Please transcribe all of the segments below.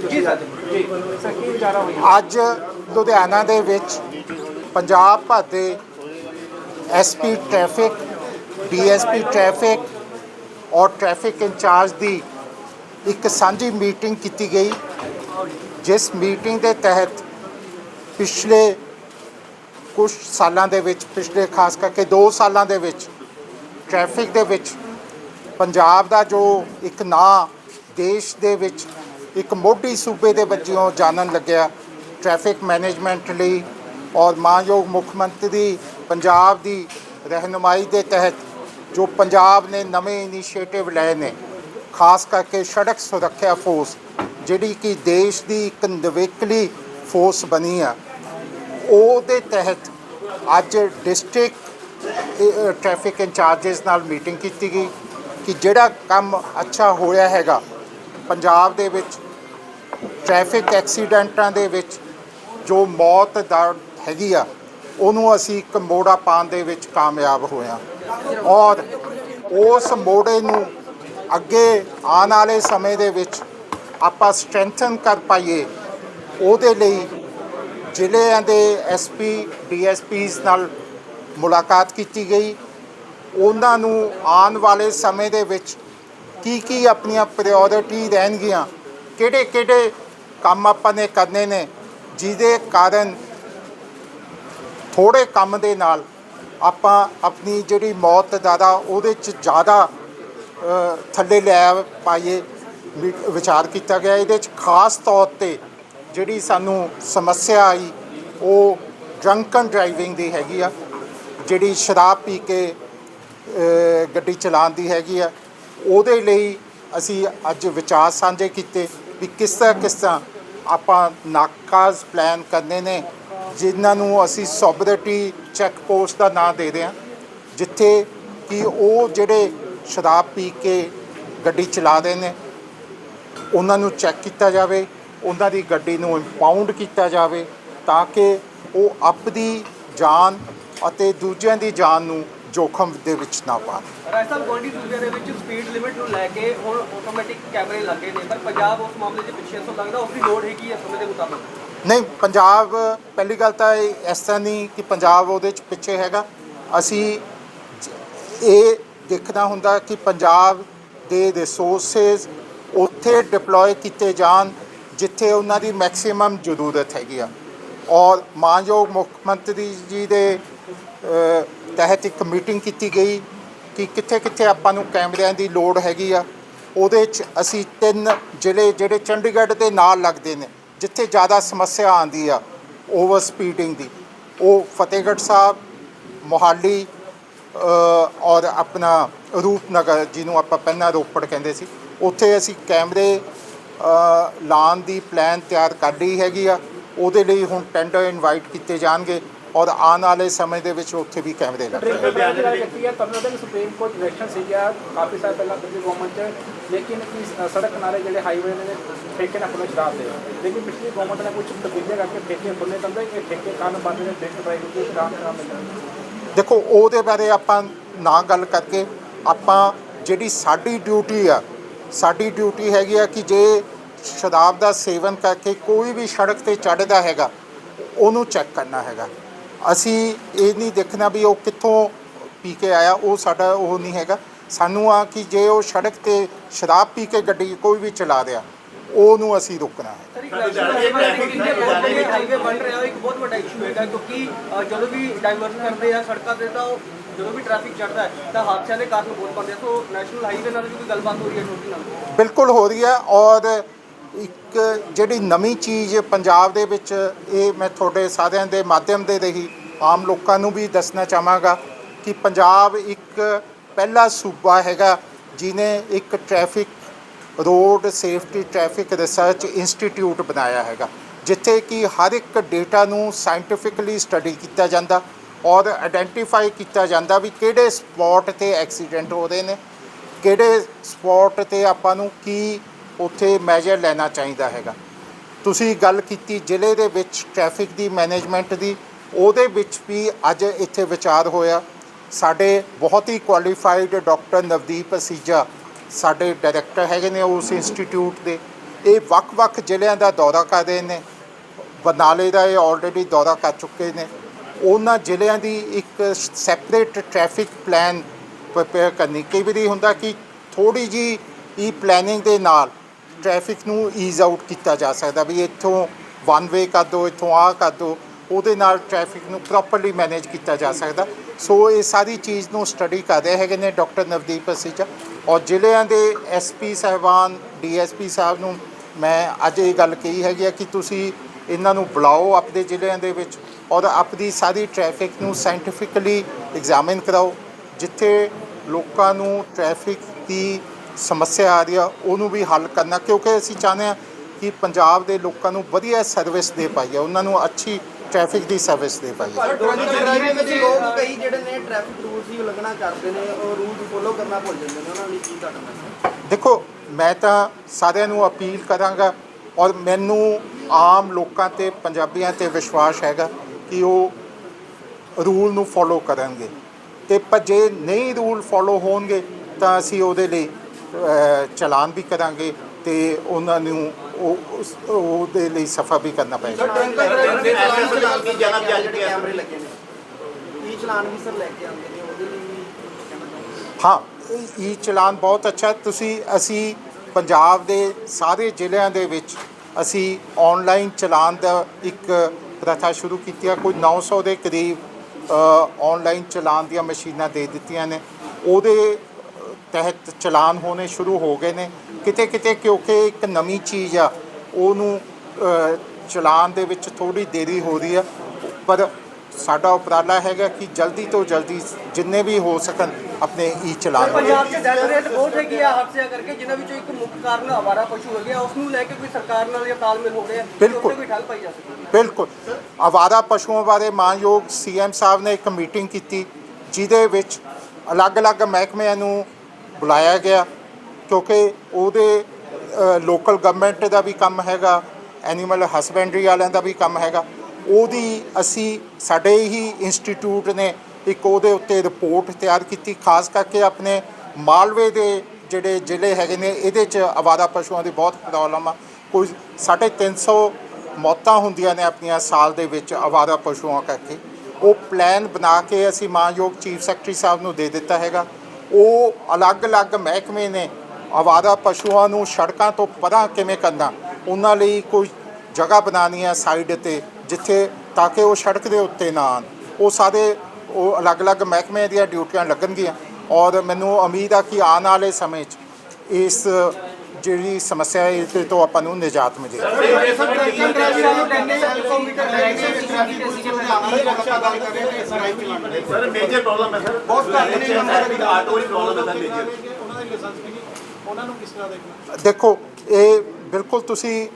ਜੀ ਸਰ ਜੀ। ਸਰ ਕੀ ਵਿਚਾਰਾ ਹੋਈ ਅੱਜ ਲੁਧਿਆਣਾ ਦੇ ਵਿੱਚ ਪੰਜਾਬ ਭਰ ਦੇ ਐਸਪੀ ਟ੍ਰੈਫਿਕ ਡੀਐਸਪੀ ਟ੍ਰੈਫਿਕ ਔਰ ਟ੍ਰੈਫਿਕ ਇੰਚਾਰਜ ਦੀ ਇੱਕ ਸਾਂਝੀ ਮੀਟਿੰਗ ਕੀਤੀ ਗਈ ਜਿਸ ਮੀਟਿੰਗ ਦੇ ਤਹਿਤ ਪਿਛਲੇ ਕੁਝ ਸਾਲਾਂ ਦੇ ਵਿੱਚ ਪਿਛਲੇ ਖਾਸ ਕਰਕੇ 2 ਸਾਲਾਂ ਦੇ ਵਿੱਚ ਟ੍ਰੈਫਿਕ ਦੇ ਵਿੱਚ ਪੰਜਾਬ ਦਾ ਜੋ ਇੱਕ ਨਾਂ ਦੇਸ਼ ਦੇ ਵਿੱਚ ਇੱਕ ਮੋਢੀ ਸੂਬੇ ਦੇ ਵਜੋਂ ਜਾਣਨ ਲੱਗਿਆ। ਟ੍ਰੈਫਿਕ ਮੈਨੇਜਮੈਂਟ ਲਈ ਔਰ ਮਾਨਯੋਗ ਮੁੱਖ ਮੰਤਰੀ ਪੰਜਾਬ ਦੀ ਰਹਿਨੁਮਾਈ ਦੇ ਤਹਿਤ ਜੋ ਪੰਜਾਬ ਨੇ ਨਵੇਂ ਇਨੀਸ਼ੀਏਟਿਵ ਲਏ ਨੇ, ਖਾਸ ਕਰਕੇ ਸੜਕ ਸੁਰੱਖਿਆ ਫੋਰਸ ਜਿਹੜੀ ਕਿ ਦੇਸ਼ ਦੀ ਇੱਕ ਨਵੇਕਲੀ ਫੋਰਸ ਬਣੀ ਆ। ਉਹਦੇ ਤਹਿਤ ਅੱਜ ਡਿਸਟ੍ਰਿਕਟ ਟ੍ਰੈਫਿਕ ਇੰਚਾਰਜਸ ਨਾਲ ਮੀਟਿੰਗ ਕੀਤੀ ਗਈ ਕਿ ਜਿਹੜਾ ਕੰਮ ਅੱਛਾ ਹੋਇਆ ਹੈਗਾ, ਪੰਜਾਬ ਦੇ ਵਿੱਚ ਟ੍ਰੈਫਿਕ ਐਕਸੀਡੈਂਟਾਂ ਦੇ ਵਿੱਚ ਜੋ ਮੌਤ ਦਰ ਹੈਗੀ ਆ, ਉਹਨੂੰ ਅਸੀਂ ਇੱਕ ਮੋੜਾ ਪਾਉਣ ਦੇ ਵਿੱਚ ਕਾਮਯਾਬ ਹੋਇਆ ਔਰ ਉਸ ਮੋੜੇ ਨੂੰ ਅੱਗੇ ਆਉਣ ਵਾਲੇ ਸਮੇਂ ਦੇ ਵਿੱਚ ਆਪਾਂ ਸਟਰੈਂਥਨ ਕਰ ਪਾਈਏ, ਉਹਦੇ ਲਈ ਜ਼ਿਲ੍ਹਿਆਂ ਦੇ ਐਸਪੀ ਡੀਐਸਪੀਸ ਨਾਲ ਮੁਲਾਕਾਤ ਕੀਤੀ ਗਈ। ਉਹਨਾਂ ਨੂੰ ਆਉਣ ਵਾਲੇ ਸਮੇਂ ਦੇ ਵਿੱਚ ਕੀ ਕੀ ਆਪਣੀਆਂ ਪ੍ਰਾਇੋਰਟੀ ਰਹਿਣਗੀਆਂ ਕਿਹੜੇ ਕਿਹੜੇ ਕੰਮ ਆਪਾਂ ਨੇ ਕਰਨੇ ਨੇ, ਜਿਹਦੇ ਕਾਰਨ ਥੋੜੇ ਕੰਮ ਦੇ ਨਾਲ ਆਪਾਂ ਆਪਣੀ ਜਿਹੜੀ ਮੌਤ ਦਾਦਾ ਉਹਦੇ ਚ ਜ਼ਿਆਦਾ ਥੱਲੇ ਲੈ ਪਾਈਏ ਵਿਚਾਰ ਕੀਤਾ ਗਿਆ। ਇਹਦੇ ਚ ਖਾਸ ਤੌਰ ਤੇ ਜਿਹੜੀ ਸਾਨੂੰ ਸਮੱਸਿਆ ਆਈ, ਉਹ ਡਰੰਕਨ ਡਰਾਈਵਿੰਗ ਦੀ ਹੈਗੀ ਆ, ਜਿਹੜੀ ਸ਼ਰਾਬ ਪੀ ਕੇ ਗੱਡੀ ਚਲਾਉਣ ਦੀ ਹੈਗੀ ਆ। ਉਹਦੇ ਲਈ ਅਸੀਂ ਅੱਜ ਵਿਚਾਰ ਸਾਂਝੇ ਕੀਤੇ। ਵੀ ਕਿਸ ਤਰ੍ਹਾਂ ਕਿਸ ਤਰ੍ਹਾਂ ਆਪਾਂ ਨਾਕਾਜ਼ ਪਲਾਨ ਕਰਨੇ ਨੇ, ਜਿਨ੍ਹਾਂ ਨੂੰ ਅਸੀਂ ਸੋਬਰਿਟੀ ਚੈੱਕ ਪੋਸਟ ਦਾ ਨਾਂ ਦੇ ਰਹੇ ਹਾਂ, ਜਿੱਥੇ ਕਿ ਉਹ ਜਿਹੜੇ ਸ਼ਰਾਬ ਪੀ ਕੇ ਗੱਡੀ ਚਲਾ ਰਹੇ ਨੇ, ਉਹਨਾਂ ਨੂੰ ਚੈੱਕ ਕੀਤਾ ਜਾਵੇ, ਉਹਨਾਂ ਦੀ ਗੱਡੀ ਨੂੰ ਇੰਪਾਊਂਡ ਕੀਤਾ ਜਾਵੇ, ਤਾਂ ਕਿ ਉਹ ਆਪਦੀ ਜਾਨ ਅਤੇ ਦੂਜਿਆਂ ਦੀ ਜਾਨ ਨੂੰ ਜੋਖਮ ਦੇ ਵਿੱਚ ਨਾ ਪਾਉਣ ਰਾਜਸਥਾਨ ਗੋਲਡੀ ਸੂਬੇ ਦੇ ਵਿੱਚ ਸਪੀਡ ਲਿਮਿਟ ਨੂੰ ਲੈ ਕੇ ਹੁਣ ਆਟੋਮੈਟਿਕ ਕੈਮਰੇ ਲੱਗੇ ਨੇ ਪਰ ਪੰਜਾਬ ਉਸ ਮਾਮਲੇ 'ਚ ਪਿੱਛੇ ਤੋਂ ਲੱਗਦਾ ਉਸ ਦੀ ਲੋੜ ਹੈਗੀ ਹੈ ਸਮੇਂ ਦੇ ਮੁਤਾਬਕ। ਨਹੀਂ ਪੰਜਾਬ ਪਹਿਲੀ ਗੱਲ ਤਾਂ ਇਹ ਇਸ ਤਰ੍ਹਾਂ ਨਹੀਂ ਕਿ ਪੰਜਾਬ ਉਹਦੇ ਚ ਪਿੱਛੇ ਹੈਗਾ। ਅਸੀਂ ਇਹ ਦੇਖਣਾ ਹੁੰਦਾ ਕਿ ਪੰਜਾਬ ਦੇ ਰਿਸੋਰਸਸ ਉੱਥੇ ਡਿਪਲੋਏ ਕੀਤੇ ਜਾਣ ਜਿੱਥੇ ਉਹਨਾਂ ਦੀ ਮੈਕਸਿਮਮ ਜ਼ਰੂਰਤ ਹੈਗੀ ਆ। ਔਰ ਮਾਨਯੋਗ ਮੁੱਖ ਮੰਤਰੀ ਜੀ ਦੇ ਤਹਿਤ ਇੱਕ ਮੀਟਿੰਗ ਕੀਤੀ ਗਈ ਕਿ ਕਿੱਥੇ ਕਿੱਥੇ ਆਪਾਂ ਨੂੰ ਕੈਮਰਿਆਂ ਦੀ ਲੋੜ ਹੈਗੀ ਆ। ਉਹਦੇ 'ਚ ਅਸੀਂ ਤਿੰਨ ਜ਼ਿਲ੍ਹੇ ਜਿਹੜੇ ਚੰਡੀਗੜ੍ਹ ਦੇ ਨਾਲ ਲੱਗਦੇ ਨੇ ਜਿੱਥੇ ਜ਼ਿਆਦਾ ਸਮੱਸਿਆ ਆਉਂਦੀ ਆ ਓਵਰ ਸਪੀਡਿੰਗ ਦੀ। ਉਹ ਫਤਿਹਗੜ੍ਹ ਸਾਹਿਬ ਮੋਹਾਲੀ ਔਰ ਆਪਣਾ ਰੂਪਨਗਰ ਜਿਹਨੂੰ ਆਪਾਂ ਪਹਿਲਾਂ ਰੋਪੜ ਕਹਿੰਦੇ ਸੀ। ਉੱਥੇ ਅਸੀਂ ਕੈਮਰੇ ਅ, ਲਾਉਣ ਦੀ ਪਲਾਨ ਤਿਆਰ ਕਰ ਲਈ ਹੈਗੀ ਆ। ਉਹਦੇ ਲਈ ਹੁਣ ਟੈਂਡਰ ਇਨਵਾਈਟ ਕੀਤੇ ਜਾਣਗੇ। ਔਰ ਆਉਣ ਵਾਲੇ ਸਮੇਂ ਦੇ ਵਿੱਚ ਉੱਥੇ ਵੀ ਕੈਮਰੇ ਲੱਗਣਗੇ ਕੀਤੀ ਹੈ ਨੂੰ ਸੁਪਰੀਮ ਕੋਰਟ ਡਾਇਰੈਕਸ਼ਨ ਸੀਗਾ ਕਾਫੀ ਸਾਲ ਪਹਿਲਾਂ ਦਿੱਲੀ ਗਵਰਨਮੈਂਟ ਚ ਲੇਕਿਨ ਕੀ ਸੜਕ ਕਿਨਾਰੇ ਜਿਹੜੇ ਹਾਈਵੇ ਨੇ ਠੇਕੇ ਨਾਲ ਖੁੱਲੇ ਸ਼ਰਾਬ ਦੇ ਲੇਕਿਨ ਪਿਛਲੀ ਗਵਰਨਮੈਂਟ ਨੇ ਕੁਝ ਤਬਦੀਲੀਆਂ ਕਰਕੇ ਠੇਕੇ ਖੁੱਲੇ ਤੰਦੇ ਇਹ ਠੇਕੇ ਕਾਰਨ ਬੰਦ ਨੇ ਡਰਾਈਵਿੰਗ ਦੀ ਸ਼ਰਾਬ ਦੇ ਨਾਮ ਮਿਲਦਾ ਦੇਖੋ ਉਹਦੇ ਬਾਰੇ ਆਪਾਂ ਨਾ ਗੱਲ ਕਰਕੇ ਆਪਾਂ ਜਿਹੜੀ ਸਾਡੀ ਡਿਊਟੀ ਆ ਸਾਡੀ ਡਿਊਟੀ ਹੈਗੀ ਆ ਕਿ ਜੇ ਸ਼ਰਾਬ ਦਾ ਸੇਵਨ ਕਰਕੇ ਕੋਈ ਵੀ ਸੜਕ ਤੇ ਚੜ੍ਹਦਾ ਹੈਗਾ ਉਹਨੂੰ ਚੈੱਕ ਕਰਨਾ ਹੈਗਾ। ਅਸੀਂ ਇਹ ਨਹੀਂ ਦੇਖਣਾ ਵੀ ਉਹ ਕਿੱਥੋਂ ਪੀ ਕੇ ਆਇਆ ਉਹ ਸਾਡਾ ਉਹ ਨਹੀਂ ਹੈਗਾ। ਸਾਨੂੰ ਆ ਕਿ ਜੇ ਉਹ ਸੜਕ ਤੇ ਸ਼ਰਾਬ ਪੀ ਕੇ ਗੱਡੀ ਕੋਈ ਵੀ ਚਲਾ ਰਿਹਾ ਉਹਨੂੰ ਅਸੀਂ ਰੋਕਣਾ ਹੈ। ਸਰ ਇੱਕ ਨੈਸ਼ਨਲ ਹਾਈਵੇ ਹਾਈਵੇ ਬਣ ਰਿਹਾ ਇੱਕ ਬਹੁਤ ਵੱਡਾ ਇਸ਼ੂ ਹੈਗਾ ਕਿਉਂਕਿ ਅ, ਜਦੋਂ ਵੀ ਡਾਈਵਰਟ ਕਰਦੇ ਆ ਸੜਕਾਂ ਤੇ ਤਾਂ ਉਹ ਜਦੋਂ ਵੀ ਟ੍ਰੈਫਿਕ ਚੜਦਾ ਹੈ ਤਾਂ ਹਾਦਸਿਆਂ ਦੇ ਕਾਰਨ ਬਹੁਤ ਬਣਦੇ ਆ। ਸੋ ਨੈਸ਼ਨਲ ਹਾਈਵੇ ਨਾਲ ਵੀ ਕੋਈ ਗੱਲਬਾਤ ਹੋ ਰਹੀ ਹੈ ਛੋਟੀ ਨਾਲ? ਬਿਲਕੁਲ ਹੋ ਰਹੀ ਹੈ ਔਰ ਇੱਕ ਜਿਹੜੀ ਨਵੀਂ ਚੀਜ਼ ਪੰਜਾਬ ਦੇ ਵਿੱਚ, ਇਹ ਮੈਂ ਤੁਹਾਡੇ ਸਾਰਿਆਂ ਦੇ ਮਾਧਿਅਮ ਦੇ ਰਹੀ, ਆਮ ਲੋਕਾਂ ਨੂੰ ਵੀ ਦੱਸਣਾ ਚਾਹਾਂਗਾ ਕਿ ਪੰਜਾਬ ਇੱਕ ਪਹਿਲਾ ਸੂਬਾ ਹੈਗਾ ਜਿਨੇ ਇੱਕ traffic road safety traffic research institute ਬਣਾਇਆ ਹੈਗਾ, ਜਿੱਥੇ ਕਿ ਹਰ ਇੱਕ ਡੇਟਾ ਨੂੰ ਸਾਇੰਟੀਫਿਕਲੀ ਸਟੱਡੀ ਕੀਤਾ ਜਾਂਦਾ ਔਰ ਆਇਡੈਂਟੀਫਾਈ ਕੀਤਾ ਜਾਂਦਾ ਵੀ ਕਿਹੜੇ ਸਪੌਟ ਤੇ ਐਕਸੀਡੈਂਟ ਹੋ ਰਹੇ ਨੇ, ਕਿਹੜੇ ਸਪੌਟ ਤੇ ਆਪਾਂ ਨੂੰ ਕੀ ਉੱਥੇ ਮੈਜਰ ਲੈਣਾ ਚਾਹੀਦਾ ਹੈਗਾ। ਤੁਸੀਂ ਗੱਲ ਕੀਤੀ ਜ਼ਿਲ੍ਹੇ ਦੇ ਵਿੱਚ ਟ੍ਰੈਫਿਕ ਦੀ ਮੈਨੇਜਮੈਂਟ ਦੀ, ਉਹਦੇ ਵਿੱਚ ਵੀ ਅੱਜ ਇੱਥੇ ਵਿਚਾਰ ਹੋਇਆ। ਸਾਡੇ ਬਹੁਤ ਹੀ ਕੁਆਲੀਫਾਈਡ ਡਾਕਟਰ ਨਵਦੀਪ ਅਸੀਜਾ ਸਾਡੇ ਡਾਇਰੈਕਟਰ ਹੈਗੇ ਨੇ ਉਸ ਇੰਸਟੀਚਿਊਟ ਦੇ। ਇਹ ਵੱਖ-ਵੱਖ ਜ਼ਿਲ੍ਹਿਆਂ ਦਾ ਦੌਰਾ ਕਰ ਰਹੇ ਨੇ। ਬਰਨਾਲੇ ਦਾ ਇਹ ਆਲਰੇਡੀ ਦੌਰਾ ਕਰ ਚੁੱਕੇ ਨੇ। ਉਹਨਾਂ ਜ਼ਿਲ੍ਹਿਆਂ ਦੀ ਇੱਕ ਸੈਪਰੇਟ ਟ੍ਰੈਫਿਕ ਪਲਾਨ ਪ੍ਰਪੇਅਰ ਕਰਨੀ। ਕਈ ਵਾਰੀ ਹੁੰਦਾ ਕਿ ਥੋੜੀ ਜੀ ਇਹ ਪਲੈਨਿੰਗ ਦੇ ਨਾਲ ਟ੍ਰੈਫਿਕ ਨੂੰ ਈਜ਼ ਆਊਟ ਕੀਤਾ ਜਾ ਸਕਦਾ ਵੀ ਇੱਥੋਂ ਵਨ ਵੇ ਕਰ ਦਿਓ, ਇੱਥੋਂ ਆ ਕਰ ਦਿਓ, ਉਹਦੇ ਨਾਲ ਟ੍ਰੈਫਿਕ ਨੂੰ ਪ੍ਰੋਪਰਲੀ ਮੈਨੇਜ ਕੀਤਾ ਜਾ ਸਕਦਾ। ਸੋ ਇਹ ਸਾਰੀ ਚੀਜ਼ ਨੂੰ ਸਟੱਡੀ ਕਰ ਰਹੇ ਹੈਗੇ ਨੇ ਡਾਕਟਰ ਨਵਦੀਪ ਅਸੀਚਾ ਔਰ ਜ਼ਿਲ੍ਹਿਆਂ ਦੇ ਐਸਪੀ ਸਾਹਿਬਾਨ ਡੀਐਸਪੀ ਸਾਹਿਬ ਨੂੰ ਮੈਂ ਅੱਜ ਇਹ ਗੱਲ ਕਹੀ ਹੈਗੀ ਆ ਕਿ ਤੁਸੀਂ ਇਹਨਾਂ ਨੂੰ ਬੁਲਾਓ ਆਪਣੇ ਜ਼ਿਲ੍ਹਿਆਂ ਦੇ ਵਿੱਚ ਔਰ ਆਪਣੀ ਸਾਰੀ ਟ੍ਰੈਫਿਕ ਨੂੰ ਸਾਇੰਟੀਫਿਕਲੀ ਐਗਜ਼ਾਮਿਨ ਕਰਾਓ। ਜਿੱਥੇ ਲੋਕਾਂ ਨੂੰ ਟ੍ਰੈਫਿਕ ਦੀ ਸਮੱਸਿਆ ਆ ਰਹੀ ਆ ਉਹਨੂੰ ਵੀ ਹੱਲ ਕਰਨਾ ਕਿਉਂਕਿ ਅਸੀਂ ਚਾਹੁੰਦੇ ਹਾਂ ਕਿ ਪੰਜਾਬ ਦੇ ਲੋਕਾਂ ਨੂੰ ਵਧੀਆ ਸਰਵਿਸ ਦੇ ਪਾਈਏ ਉਹਨਾਂ ਨੂੰ ਅੱਛੀ ਟ੍ਰੈਫਿਕ ਦੀ ਸਰਵਿਸ ਦੇ ਪਾਈਏ। ਵਿੱਚ ਲੋਕ ਕਈ ਜਿਹੜੇ ਨੇ ਟ੍ਰੈਫਿਕ ਰੂਲਸ ਹੀ ਉਲੰਘਣਾ ਕਰਦੇ ਨੇ ਉਹ ਰੂਲਸ ਫੋਲੋ ਕਰਨਾ ਭੁੱਲ ਜਾਂਦੇ ਨੇ ਉਹਨਾਂ ਲਈ ਕੀ ਤੁਹਾਡਾ ਮੈਸੇਜ ਦੇਖੋ ਮੈਂ ਤਾਂ ਸਾਰਿਆਂ ਨੂੰ ਅਪੀਲ ਕਰਾਂਗਾ ਔਰ ਮੈਨੂੰ ਆਮ ਲੋਕਾਂ ਤੇ ਪੰਜਾਬੀਆਂ ਤੇ ਵਿਸ਼ਵਾਸ ਹੈਗਾ ਕਿ ਉਹ ਰੂਲ ਨੂੰ ਫੋਲੋ ਕਰਨਗੇ। ਤੇ ਪਰ ਜੇ ਨਹੀਂ ਰੂਲ ਫੋਲੋ ਹੋਣਗੇ ਤਾਂ ਅਸੀਂ ਉਹਦੇ ਲਈ ਚਲਾਨ ਵੀ ਕਰਾਂਗੇ ਤੇ ਉਹਨਾਂ ਨੂੰ ਉਹ ਉਸ- ਉਹਦੇ ਲਈ ਸਫਾ ਵੀ ਕਰਨਾ ਪਏਗਾ। ਡਰੰਕਨ ਡਰਾਈਵਰ ਦੇ ਚਲਾਨ ਜਿਹੜੇ ਕੈਮਰੇ ਲੱਗੇ ਨੇ। ਇਹ ਚਲਾਨ ਵੀ ਸਰ ਲੈ ਕੇ ਆਉਂਦੇ ਨੇ ਉਹਦੇ ਲਈ ਵੀ ਕਹਿਣਾ ਚਾਹੁੰਦੇ ਹਾਂ ਇਹ ਚਲਾਨ ਬਹੁਤ ਅੱਛਾ ਤੁਸੀਂ ਅਸੀਂ ਪੰਜਾਬ ਦੇ ਸਾਰੇ ਜ਼ਿਲ੍ਹਿਆਂ ਦੇ ਵਿੱਚ ਅਸੀਂ ਆਨਲਾਈਨ ਚਲਾਨ ਦਾ ਇੱਕ ਪ੍ਰਥਾ ਸ਼ੁਰੂ ਕੀਤੀ ਹੈ। ਕੋਈ 900 ਦੇ ਕਰੀਬ ਆਨਲਾਈਨ ਚਲਾਨ ਦੀਆਂ ਮਸ਼ੀਨਾਂ ਦੇ ਦਿੱਤੀਆਂ ਨੇ। ਉਹਦੇ ਤਹਿਤ ਚਲਾਨ ਹੋਣੇ ਸ਼ੁਰੂ ਹੋ ਗਏ ਨੇ। ਕਿਤੇ ਕਿਤੇ ਕਿਉਂਕਿ ਇੱਕ ਨਵੀਂ ਚੀਜ਼ ਆ ਉਹਨੂੰ ਚਲਾਨ ਦੇ ਵਿੱਚ ਥੋੜੀ ਦੇਰੀ ਹੋ ਰਹੀ ਆ। ਪਰ ਸਾਡਾ ਉਪਰਾਲਾ ਹੈਗਾ ਕਿ ਜਲਦੀ ਤੋਂ ਜਲਦੀ ਜਿੰਨੇ ਵੀ ਹੋ ਸਕਣ ਆਪਣੇ ਈ ਚਲਾਨ ਪੰਜਾਬ 'ਚ ਡੈਥ ਰੇਟ ਬਹੁਤ ਹੈਗੀ ਆ ਹਾਦਸਿਆਂ ਕਰਕੇ ਜਿਨ੍ਹਾਂ ਵਿੱਚੋਂ ਇੱਕ ਮੁੱਖ ਕਾਰਨ ਆਵਾਰਾ ਪਸ਼ੂ ਹੈਗੇ ਆ ਉਸ ਨੂੰ ਲੈ ਕੇ ਕੋਈ ਸਰਕਾਰ ਨਾਲ ਜਾਂ ਤਾਲਮੇਲ ਹੋ ਰਿਹਾ ਬਿਲਕੁਲ। ਕੋਈ ਠੱਲ ਪਾਈ ਜਾ ਸਕੇ ਬਿਲਕੁਲ। ਆਵਾਰਾ ਪਸ਼ੂਆਂ ਬਾਰੇ ਮਾਨਯੋਗ ਸੀਐਮ ਸਾਹਿਬ ਨੇ ਇੱਕ ਮੀਟਿੰਗ ਕੀਤੀ ਜਿਹਦੇ ਵਿੱਚ ਅਲੱਗ-ਅਲੱਗ ਮਹਿਕਮਿਆਂ ਨੂੰ ਬੁਲਾਇਆ ਗਿਆ, ਕਿਉਂਕਿ ਉਹਦੇ ਲੋਕਲ ਗਵਰਨਮੈਂਟ ਦਾ ਵੀ ਕੰਮ ਹੈਗਾ ਐਨੀਮਲ ਹਸਬੈਂਡਰੀ ਵਾਲਿਆਂ ਦਾ ਵੀ ਕੰਮ ਹੈਗਾ। ਉਹਦੀ ਅਸੀਂ, ਸਾਡੇ ਹੀ ਇੰਸਟੀਚਿਊਟ ਨੇ ਇੱਕ ਉਹਦੇ ਉੱਤੇ ਰਿਪੋਰਟ ਤਿਆਰ ਕੀਤੀ, ਖਾਸ ਕਰਕੇ ਆਪਣੇ ਮਾਲਵੇ ਦੇ ਜਿਹੜੇ ਜ਼ਿਲ੍ਹੇ ਹੈਗੇ ਨੇ, ਇਹਦੇ 'ਚ ਆਵਾਰਾ ਪਸ਼ੂਆਂ ਦੀ ਬਹੁਤ ਪ੍ਰੋਬਲਮ ਆ। ਕੋਈ ਸਾਢੇ ਤਿੰਨ ਸੌ ਮੌਤਾਂ ਹੁੰਦੀਆਂ ਨੇ ਆਪਣੀਆਂ ਸਾਲ ਦੇ ਵਿੱਚ ਆਵਾਰਾ ਪਸ਼ੂਆਂ ਕਰਕੇ। ਉਹ ਪਲਾਨ ਬਣਾ ਕੇ ਅਸੀਂ ਮਾਨਯੋਗ ਚੀਫ ਸੈਕਟਰੀ ਸਾਹਿਬ ਨੂੰ ਦੇ ਦਿੱਤਾ ਹੈਗਾ। ਉਹ ਅਲੱਗ-ਅਲੱਗ ਮਹਿਕਮੇ ਨੇ। ਆਵਾਰਾ ਪਸ਼ੂਆਂ ਨੂੰ ਸੜਕਾਂ ਤੋਂ ਪਰਾਂ ਕਿਵੇਂ ਕਰਨਾ? ਉਹਨਾਂ ਲਈ ਕੋਈ ਜਗ੍ਹਾ ਬਣਾਉਣੀ ਹੈ ਸਾਈਡ ਤੇ, ਜਿੱਥੇ ਤਾਂ ਕਿ ਉਹ ਸੜਕ ਦੇ ਉੱਤੇ ਨਾ ਆਉਣ। ਉਹ ਸਾਰੇ ਉਹ ਅਲੱਗ-ਅਲੱਗ ਮਹਿਕਮੇ ਦੀਆਂ ਡਿਊਟੀਆਂ ਲੱਗਣਗੀਆਂ। ਔਰ ਮੈਨੂੰ ਉਮੀਦ ਆ ਕਿ ਆਉਣ ਵਾਲੇ ਸਮੇਂ 'ਚ ਇਸ ਜਿਹੜੀ ਸਮੱਸਿਆ ਹੈ ਇਸ ਤੋਂ ਆਪਾਂ ਨੂੰ ਨਿਜਾਤ ਮਿਲੇ ਸਰ ਮੇਜਰ ਪ੍ਰੋਬਲਮ ਹੈ ਸਰ ਬਹੁਤ ਘੱਟ ਨੇ ਆਟੋ ਦੀ ਪ੍ਰੋਬਲਮ ਹੈ ਸਰ ਮੇਜਰ ਦੇਖੋ ਇਹ ਬਿਲਕੁਲ ਤੁਸੀਂ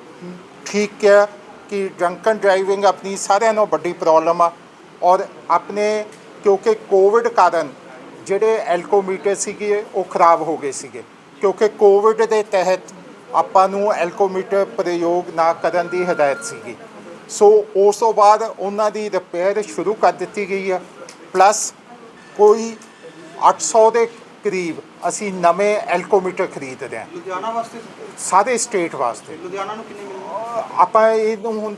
ਠੀਕ ਕਿਹਾ ਕਿ ਡਰੰਕਨ ਡਰਾਈਵਿੰਗ ਆਪਣੀ ਸਾਰਿਆਂ ਨਾਲੋਂ ਵੱਡੀ ਪ੍ਰੋਬਲਮ ਆ ਔਰ ਆਪਣੇ ਕਿਉਂਕਿ ਕੋਵਿਡ ਕਾਰਨ ਜਿਹੜੇ ਐਲਕੋਮੀਟਰ ਸੀਗੇ ਉਹ ਖਰਾਬ ਹੋ ਗਏ ਸੀਗੇ ਕਿਉਂਕਿ ਕੋਵਿਡ ਦੇ ਤਹਿਤ ਆਪਾਂ ਨੂੰ ਐਲਕੋਮੀਟਰ ਪ੍ਰਯੋਗ ਨਾ ਕਰਨ ਦੀ ਹਦਾਇਤ ਸੀਗੀ। ਸੋ ਉਸ ਤੋਂ ਬਾਅਦ ਉਹਨਾਂ ਦੀ ਰਿਪੇਅਰ ਸ਼ੁਰੂ ਕਰ ਦਿੱਤੀ ਗਈ ਆ। ਪਲੱਸ ਕੋਈ 800 ਦੇ ਕਰੀਬ ਅਸੀਂ ਨਵੇਂ ਐਲਕੋਮੀਟਰ ਖਰੀਦ ਰਹੇ ਹਾਂ ਲੁਧਿਆਣਾ ਵਾਸਤੇ? ਸਾਰੇ ਸਟੇਟ ਵਾਸਤੇ। ਲੁਧਿਆਣਾ ਨੂੰ ਕਿੰਨੇ ਮਿਲਣਗੇ ਆਪਾਂ ਇਹਨੂੰ ਹੁਣ